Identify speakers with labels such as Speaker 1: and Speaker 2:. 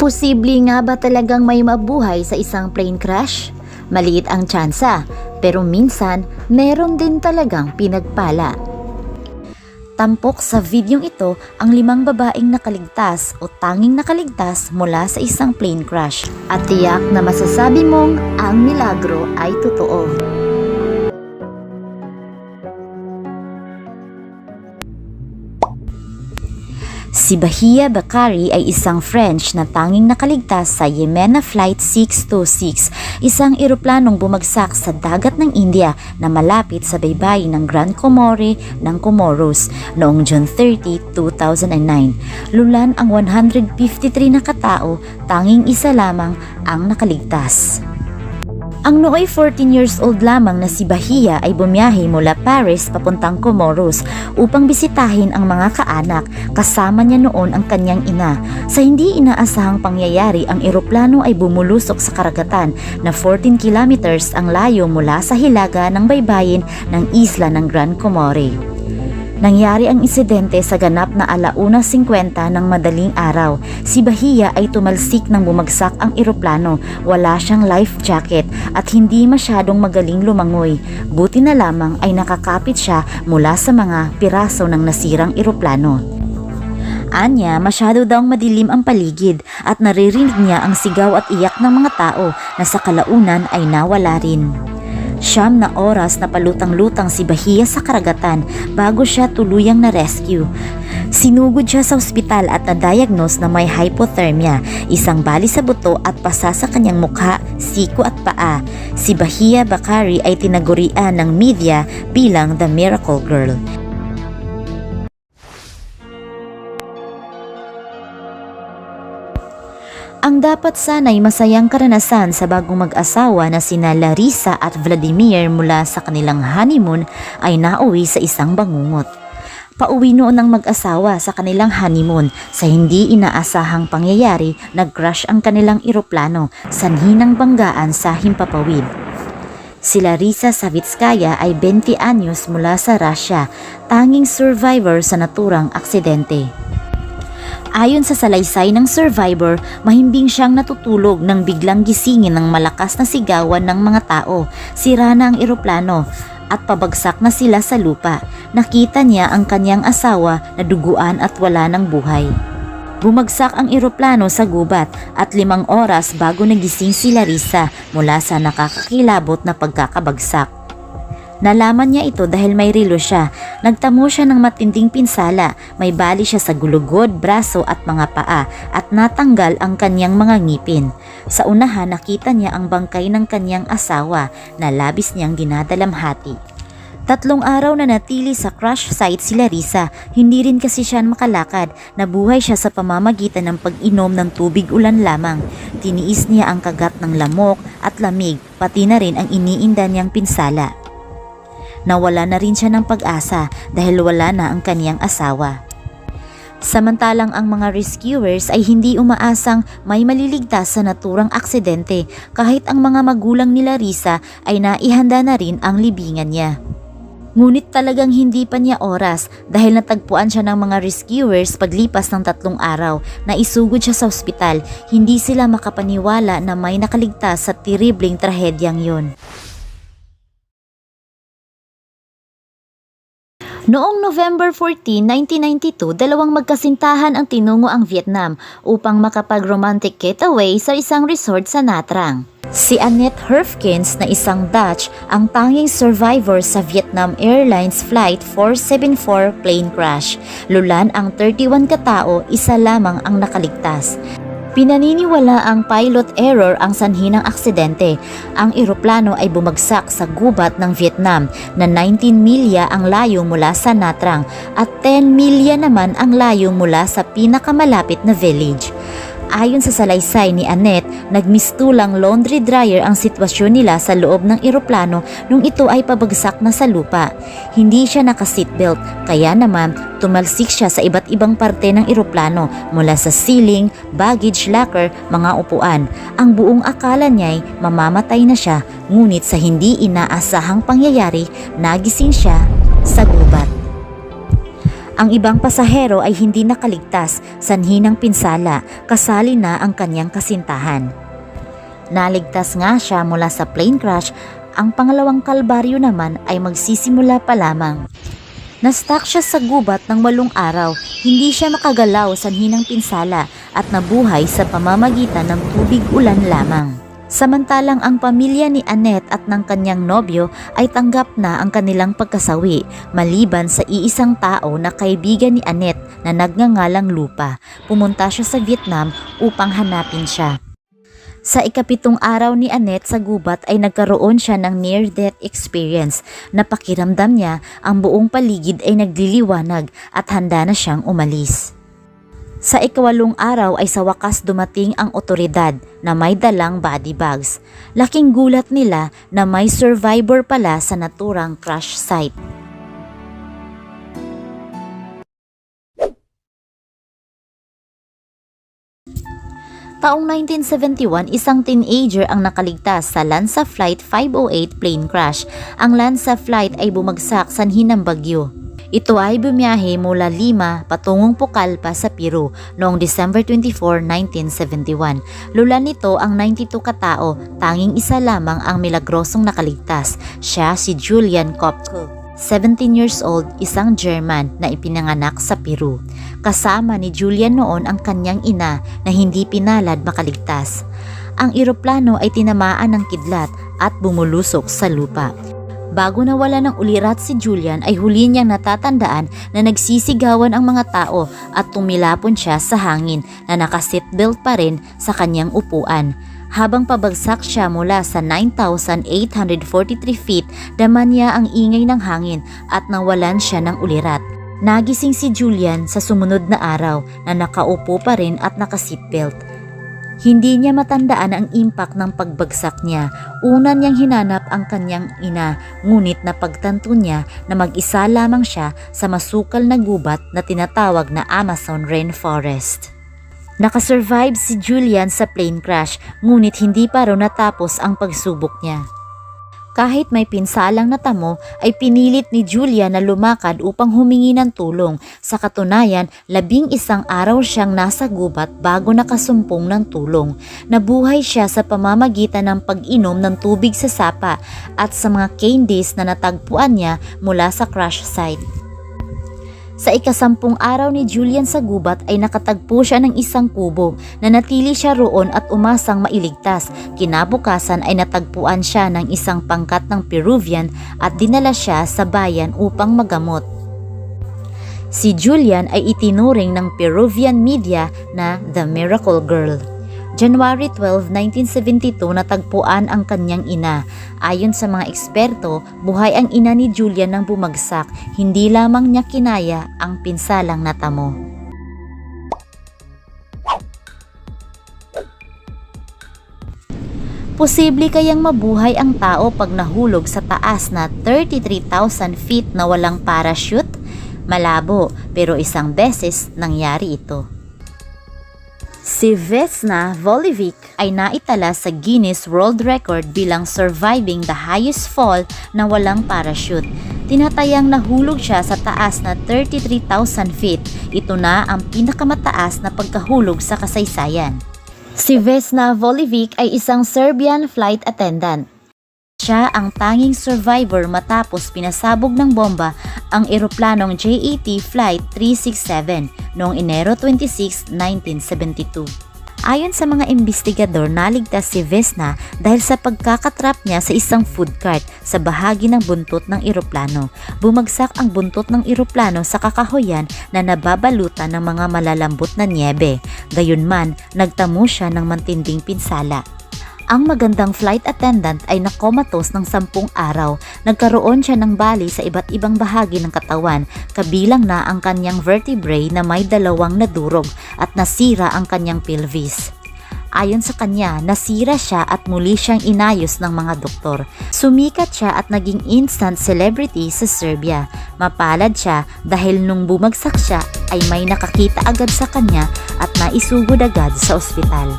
Speaker 1: Posible nga ba talagang may mabuhay sa isang plane crash? Maliit ang tsansa, pero minsan meron din talagang pinagpala. Tampok sa videong ito ang limang babaeng nakaligtas o tanging nakaligtas mula sa isang plane crash. At tiyak na masasabi mong ang milagro ay totoo. Si Bahia Bakari ay isang French na tanging nakaligtas sa Yemena Flight 626, isang eroplanong bumagsak sa dagat ng India na malapit sa baybayin ng Grand Comore ng Comoros noong June 30, 2009. Lulan ang 153 na katao, tanging isa lamang ang nakaligtas. Ang nooy 14 years old lamang na si Bahia ay bumiyahe mula Paris papuntang Comoros upang bisitahin ang mga kaanak. Kasama niya noon ang kanyang ina. Sa hindi inaasahang pangyayari, ang eroplano ay bumulusok sa karagatan na 14 kilometers ang layo mula sa hilaga ng baybayin ng isla ng Grand Comore. Nangyari ang insidente sa ganap na alauna 50 ng madaling araw. Si Bahia ay tumalsik nang bumagsak ang eroplano. Wala siyang life jacket at hindi masyadong magaling lumangoy. Buti na lamang ay nakakapit siya mula sa mga piraso ng nasirang eroplano. Anya, masyado daw madilim ang paligid at naririnig niya ang sigaw at iyak ng mga tao na sa kalaunan ay nawala rin. Siyam na oras na palutang-lutang si Bahia sa karagatan bago siya tuluyang na-rescue. Sinugod siya sa ospital at na-diagnose na may hypothermia, isang bali sa buto at pasa sa kanyang mukha, siko at paa. Si Bahia Bakari ay tinagurian ng media bilang the Miracle Girl. Ang dapat sana'y masayang karanasan sa bagong mag-asawa na sina Larissa at Vladimir mula sa kanilang honeymoon ay nauwi sa isang bangungot. Pauwi noon ng mag-asawa sa kanilang honeymoon sa hindi inaasahang pangyayari nag-crash ang kanilang eroplano sanhi ng banggaan sa Himpapawid. Si Larissa Savitskaya ay 20 anyos mula sa Russia, tanging survivor sa naturang aksidente. Ayon sa salaysay ng survivor, mahimbing siyang natutulog nang biglang gisingin ng malakas na sigawan ng mga tao. Sira na ang eroplano at pabagsak na sila sa lupa. Nakita niya ang kanyang asawa na duguan at wala ng buhay. Bumagsak ang eroplano sa gubat at limang oras bago nagising si Larissa mula sa nakakakilabot na pagkakabagsak. Nalaman niya ito dahil may relo siya. Nagtamo siya ng matinding pinsala. May bali siya sa gulugod, braso at mga paa at natanggal ang kanyang mga ngipin. Sa unahan nakita niya ang bangkay ng kanyang asawa na labis niyang dinadalamhati. Tatlong araw na natili sa crash site si Larissa, hindi rin kasi siya makalakad. Nabuhay siya sa pamamagitan ng pag-inom ng tubig ulan lamang. Tiniis niya ang kagat ng lamok at lamig, pati na rin ang iniinda niyang pinsala. Nawala na rin siya ng pag-asa dahil wala na ang kaniyang asawa. Samantalang ang mga rescuers ay hindi umaasang may maliligtas sa naturang aksidente kahit ang mga magulang ni Larissa ay naihanda na rin ang libingan niya. Ngunit talagang hindi pa niya oras dahil natagpuan siya ng mga rescuers paglipas ng tatlong araw na isugod siya sa ospital. Hindi sila makapaniwala na may nakaligtas sa tiribling trahedyang yon. Noong November 14, 1992, dalawang magkasintahan ang tinungo ang Vietnam upang makapag-romantic getaway sa isang resort sa Natrang. Si Annette Herfkens na isang Dutch ang tanging survivor sa Vietnam Airlines Flight 474 plane crash. Lulan ang 31 katao, isa lamang ang nakaligtas. Pinaniniwala ang pilot error ang sanhi ng aksidente. Ang eroplano ay bumagsak sa gubat ng Vietnam na 19 milya ang layo mula sa Natrang at 10 milya naman ang layo mula sa pinakamalapit na village. Ayon sa salaysay ni Annette, nagmistulang laundry dryer ang sitwasyon nila sa loob ng eroplano nung ito ay pabagsak na sa lupa. Hindi siya naka-seatbelt, kaya naman tumalsik siya sa iba't ibang parte ng eroplano mula sa ceiling, baggage locker, mga upuan. Ang buong akala niya'y mamamatay na siya, ngunit sa hindi inaasahang pangyayari, nagising siya sa gubat. Ang ibang pasahero ay hindi nakaligtas, sanhi ng pinsala, kasali na ang kanyang kasintahan. Naligtas nga siya mula sa plane crash, ang pangalawang kalbaryo naman ay magsisimula pa lamang. Na-stuck siya sa gubat ng walong araw, hindi siya makagalaw sanhi ng pinsala at nabuhay sa pamamagitan ng tubig ulan lamang. Samantalang ang pamilya ni Annette at ng kanyang nobyo ay tanggap na ang kanilang pagkasawi maliban sa iisang tao na kaibigan ni Annette na nagngangalang Lupa. Pumunta siya sa Vietnam upang hanapin siya. Sa ikapitong araw ni Annette sa gubat ay nagkaroon siya ng near-death experience na pakiramdam niya ang buong paligid ay nagliliwanag at handa na siyang umalis. Sa ikawalong araw ay sa wakas dumating ang otoridad na may dalang body bags. Laking gulat nila na may survivor pala sa naturang crash site. Taong 1971, isang teenager ang nakaligtas sa Lanza Flight 508 plane crash. Ang Lanza Flight ay bumagsak sanhi ng bagyo. Ito ay bumiyahe mula Lima patungong Pucallpa sa Peru noong December 24, 1971. Lula nito ang 92 katao, tanging isa lamang ang milagrosong nakaligtas. Siya si Julian Kopko. 17 years old, isang German na ipinanganak sa Peru. Kasama ni Julian noon ang kanyang ina na hindi pinalad makaligtas. Ang eroplano ay tinamaan ng kidlat at bumulusok sa lupa. Bago nawala ng ulirat si Julian ay huli niyang natatandaan na nagsisigawan ang mga tao at tumilapon siya sa hangin na naka-seatbelt pa rin sa kanyang upuan. Habang pabagsak siya mula sa 9,843 feet, daman niya ang ingay ng hangin at nawalan siya ng ulirat. Nagising si Julian sa sumunod na araw na nakaupo pa rin at naka-seatbelt. Hindi niya matandaan ang impact ng pagbagsak niya. Una niyang hinanap ang kanyang ina, ngunit napagtanto niya na mag-isa lamang siya sa masukal na gubat na tinatawag na Amazon Rainforest. Nakasurvive si Julian sa plane crash, ngunit hindi pa raw natapos ang pagsubok niya. Kahit may pinsalang natamo, ay pinilit ni Julia na lumakad upang humingi ng tulong. Sa katunayan, labing isang araw siyang nasa gubat bago nakasumpong ng tulong. Nabuhay siya sa pamamagitan ng pag-inom ng tubig sa sapa at sa mga candies na natagpuan niya mula sa crash site. Sa ikasampung araw ni Julian sa gubat ay nakatagpo siya ng isang kubo na natili siya roon at umasang mailigtas. Kinabukasan ay natagpuan siya ng isang pangkat ng Peruvian at dinala siya sa bayan upang magamot. Si Julian ay itinuring ng Peruvian media na The Miracle Girl. January 12, 1972 natagpuan ang kanyang ina. Ayon sa mga eksperto, buhay ang ina ni Julian nang bumagsak, hindi lamang niya kinaya ang pinsalang natamo. Posible kayang mabuhay ang tao pag nahulog sa taas na 33,000 feet na walang parachute? Malabo, pero isang beses nangyari ito. Si Vesna Volivic ay naitala sa Guinness World Record bilang surviving the highest fall na walang parachute. Tinatayang nahulog siya sa taas na 33,000 feet. Ito na ang pinakamataas na pagkahulog sa kasaysayan. Si Vesna Volivic ay isang Serbian flight attendant. Siya ang tanging survivor matapos pinasabog ng bomba ang eroplanong JAT Flight 367 noong Enero 26, 1972. Ayon sa mga investigador, naligtas si Vesna dahil sa pagkakatrap niya sa isang food cart sa bahagi ng buntot ng eroplano. Bumagsak ang buntot ng eroplano sa kakahoyan na nababalutan ng mga malalambot na niebe. Gayunman, nagtamo siya ng mantinding pinsala. Ang magandang flight attendant ay nakomatos ng sampung araw. Nagkaroon siya ng bali sa iba't ibang bahagi ng katawan, kabilang na ang kanyang vertebrae na may dalawang nadurog at nasira ang kanyang pelvis. Ayon sa kanya, nasira siya at muli siyang inayos ng mga doktor. Sumikat siya at naging instant celebrity sa Serbia. Mapalad siya dahil nung bumagsak siya ay may nakakita agad sa kanya at naisugod agad sa ospital.